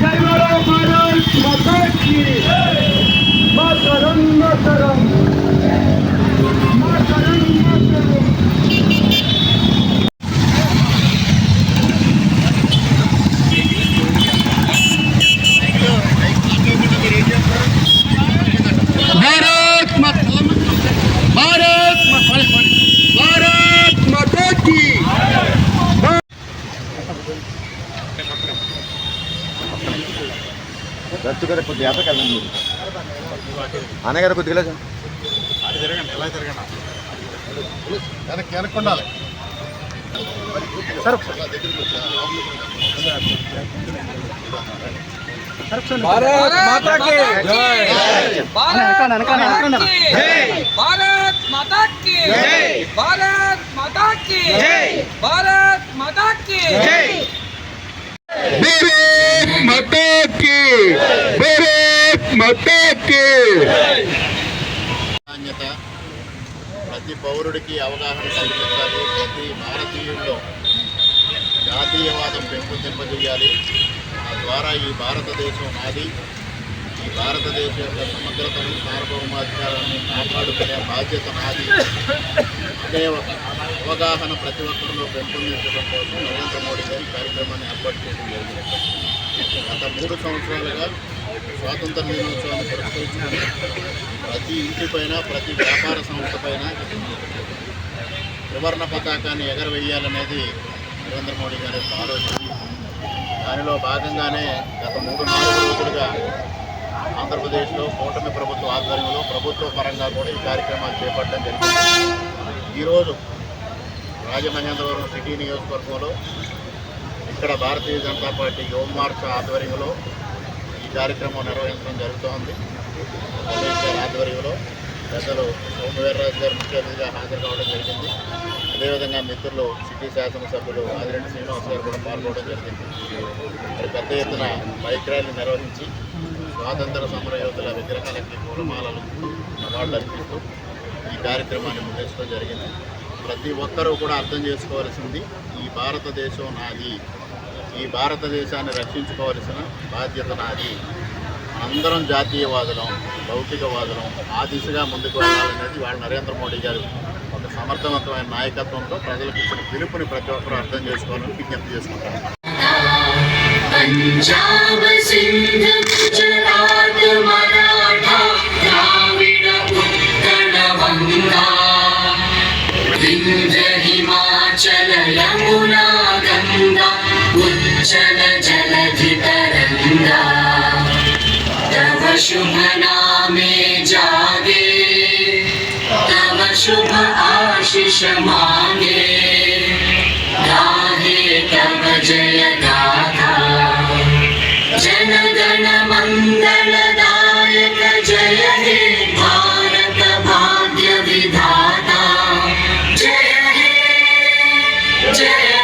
జై బోలో భారత్ మాతా కీ మాతరం మాతరం మాతరం మాతరం భారత్ మాతా భారత్ మాతా భారత్ మాతా కీ రచ్చు కదా కొద్దిగా యాత్రకు వెళ్ళండి. అన్నగారు కొద్దిగా భారత్ మాతా కి జై! భారత్ మాతా కి జై! భారత్ మాతా కి జై! భారత్ మతాకి భారత్ మాతా భారత్ మతాకి. ప్రతి పౌరుడికి అవగాహన కల్పించాలి. ప్రతి భారతీయుల్లో జాతీయవాదం పెంపొందింపజేయాలి ద్వారా ఈ భారతదేశం నాది. ఈ భారతదేశం యొక్క సమగ్రతను సార్వభౌమాధికారాన్ని కాపాడుకునే బాధ్యత నాది. అనే ఒక అవగాహన ప్రతి ఒక్కరిలో పెంపొందించడం కోసం నరేంద్ర మోడీ గారి కార్యక్రమాన్ని ఏర్పాటు చేయడం జరిగింది. గత మూడు సంవత్సరాలుగా స్వాతంత్ర దినోత్సవాన్ని పురస్కరించుకుని ప్రతి ఇంటిపైన ప్రతి వ్యాపార సంస్థ పైన త్రివర్ణ పతాకాన్ని ఎగరవేయాలనేది నరేంద్ర మోడీ గారి ఆలోచన. దానిలో భాగంగానే గత మూడు నాలుగు రోజులుగా ఆంధ్రప్రదేశ్లో కూటమి ప్రభుత్వ ఆధ్వర్యంలో ప్రభుత్వ పరంగా కూడా ఈ కార్యక్రమాలు చేపట్టడం జరిగింది. ఈరోజు రాజమహేంద్రవరం సిటీ నియోజకవర్గంలో ఇక్కడ భారతీయ జనతా పార్టీ యువ మార్చా ఆధ్వర్యంలో ఈ కార్యక్రమం నిర్వహించడం జరుగుతోంది. రమేష్ గారి ఆధ్వర్యంలో పెద్దలు సోమవీర్రాజు గారు ముఖ్య అతిథిగా హాజరు కావడం జరిగింది. అదేవిధంగా మిత్రులు సిటీ శాసనసభ్యులు ఆదిరెడ్డి శ్రీనివాస్ గారు కూడా పాల్గొనడం జరిగింది. మరి పెద్ద ఎత్తున బైక్ ర్యాలీ నిర్వహించి స్వాతంత్ర సమర యోధుల విగ్రహాలకి పూలమాలలు అవార్డులు అర్పిస్తూ ఈ కార్యక్రమాన్ని ముగించడం జరిగింది. ప్రతి ఒక్కరూ కూడా అర్థం చేసుకోవాల్సింది ఈ భారతదేశం నాది. ఈ భారతదేశాన్ని రక్షించుకోవలసిన బాధ్యత నాది. అందరం జాతీయవాదులం భౌతికవాదులం ఆ దిశగా ముందుకు వెళ్ళాలనేది వాళ్ళ నరేంద్ర మోడీ గారు ఒక సమర్థవంతమైన నాయకత్వంతో ప్రజలకు ఇచ్చిన పిలుపుని ప్రతి ఒక్కరూ అర్థం చేసుకోవాలని విజ్ఞప్తి చేసుకుంటారు उच्चल जलधि तरङ्गा तव शुभ नामे जागे। तव शुभ आशिष मागे। गाहे तव जय गाथा। जनगण मङ्गलदायक जय हे भारत भाग्य विधाता। जय हे, जय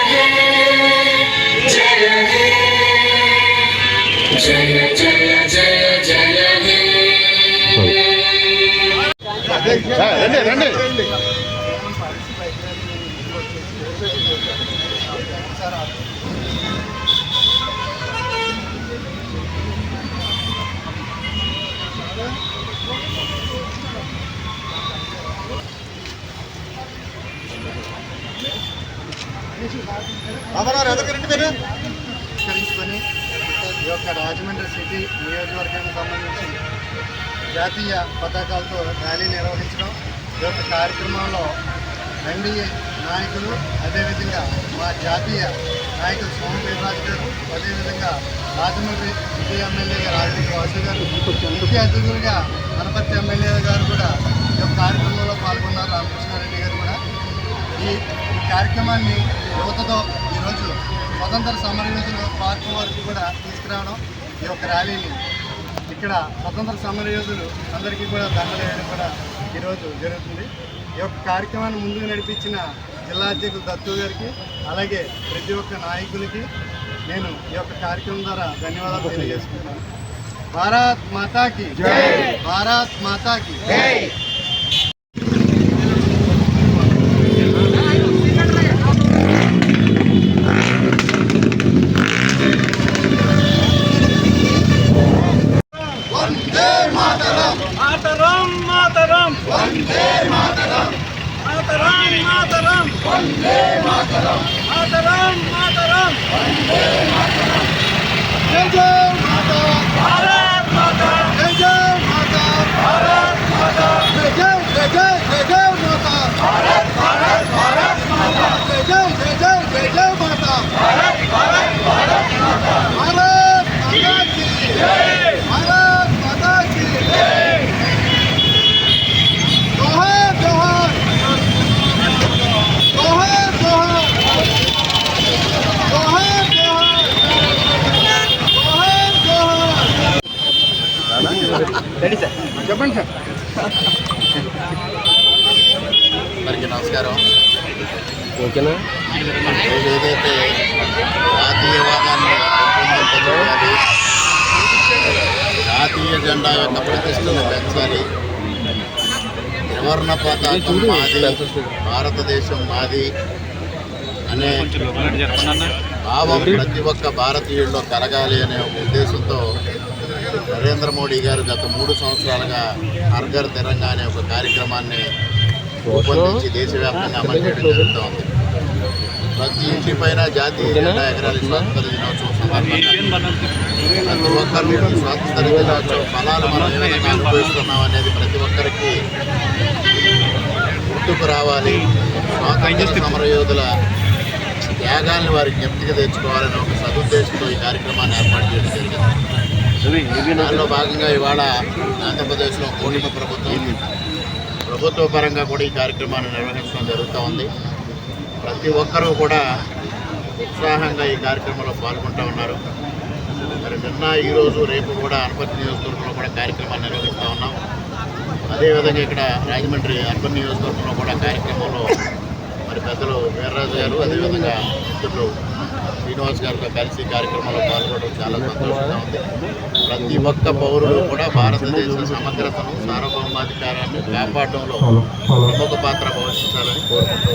அவரார் எதுக்கு ரெண்டு பேரும் ఈ యొక్క రాజమండ్రి సిటీ నియోజకవర్గానికి సంబంధించి జాతీయ పతాకాలతో ర్యాలీ నిర్వహించడం ఈ యొక్క కార్యక్రమంలో ఎన్డీఏ నాయకులు అదేవిధంగా మా జాతీయ నాయకులు సోమ వీర్రాజు గారు అదేవిధంగా రాజమండ్రి సిటీ ఎమ్మెల్యే గారు రాజమండ్రి వాసు గారు ముఖ్య అతిథులుగా గణపతి ఎమ్మెల్యే గారు కూడా ఈ యొక్క కార్యక్రమంలో పాల్గొన్నారు. రామకృష్ణారెడ్డి గారు కూడా. ఈ కార్యక్రమాన్ని యువతతో ఈరోజు స్వతంత్ర సమరయోధుల పార్క్ వరకు కూడా తీసుకురావడం ఈ యొక్క ర్యాలీని. ఇక్కడ స్వతంత్ర సమరయోధులు అందరికీ కూడా దండలు వేయడం కూడా ఈరోజు జరుగుతుంది. ఈ యొక్క కార్యక్రమాన్ని ముందుకు నడిపించిన జిల్లా అధ్యక్షులు దత్తు గారికి అలాగే ప్రతి ఒక్క నాయకులకి నేను ఈ యొక్క కార్యక్రమం ద్వారా ధన్యవాదాలు తెలియజేసుకుంటాను భారత్ మాతాకి భారత్ మాతాకి. Mataram, Mataram, Bande Mataram, Mataram, Mataram, Bande Mataram, Jai Jai Mataram, Bharat Mataram, Jai Jai. చెప్పండి సార్. మరికి నమస్కారం. ఓకేనా? ఏదైతే జాతీయవాదాన్ని పెంచాలి జాతీయ జెండా యొక్క ప్రతిష్టను పెంచాలి త్రివర్ణ పతాకం మాది భారతదేశం మాది అనే భావం ప్రతి ఒక్క భారతీయుల్లో కలగాలి అనే ఉద్దేశంతో నరేంద్ర మోడీ గారు గత మూడు సంవత్సరాలుగా హర్ఘర్ తెరంగా తిరంగా అనే ఒక కార్యక్రమాన్ని రూపొందించి దేశవ్యాప్తంగా అమలు చేయడం జరుగుతోంది ప్రతి ఇంటిపైన జాతీయ జెండా ఎగరాలి స్వాతంత్ర దినోత్సవం సందర్భంగా ప్రతి ఒక్కరు ఈ స్వాతంత్ర దినోత్సవం ఫలాలు మనం ఏ విధంగా అనుభవిస్తున్నాం అనేది ప్రతి ఒక్కరికి గుర్తుకు రావాలి. స్వాతంత్ర సమరయోధుల త్యాగాల్ని వారి జ్ఞప్తిగా తెచ్చుకోవాలని ఒక సదుద్దేశంతో ఈ కార్యక్రమాన్ని ఏర్పాటు చేయడం జరిగింది. దానిలో భాగంగా ఇవాళ ఆంధ్రప్రదేశ్లో కూటమి ప్రభుత్వం ప్రభుత్వ పరంగా కూడా ఈ కార్యక్రమాన్ని నిర్వహించడం జరుగుతూ ఉంది. ప్రతి ఒక్కరూ కూడా ఉత్సాహంగా ఈ కార్యక్రమంలో పాల్గొంటూ ఉన్నారు. మరి నిన్న ఈరోజు రేపు కూడా అనపర్తి నియోజకవర్గంలో కూడా కార్యక్రమాన్ని నిర్వహిస్తూ ఉన్నాం. అదేవిధంగా ఇక్కడ రాజమండ్రి అర్బన్ నియోజకవర్గంలో కూడా కార్యక్రమంలో మరి పెద్దలు వీర్రాజు గారు అదేవిధంగా మిత్రులు శ్రీనివాస్ గారితో కలిసి కార్యక్రమంలో పాల్గొనడం చాలా సంతోషంగా ఉంది. ప్రతి ఒక్క పౌరుడు కూడా భారతదేశ సమగ్రతను సార్వభౌమాధికారాన్ని కాపాడడంలో ప్రముఖ పాత్ర పోషించాలని కోరుకుంటూ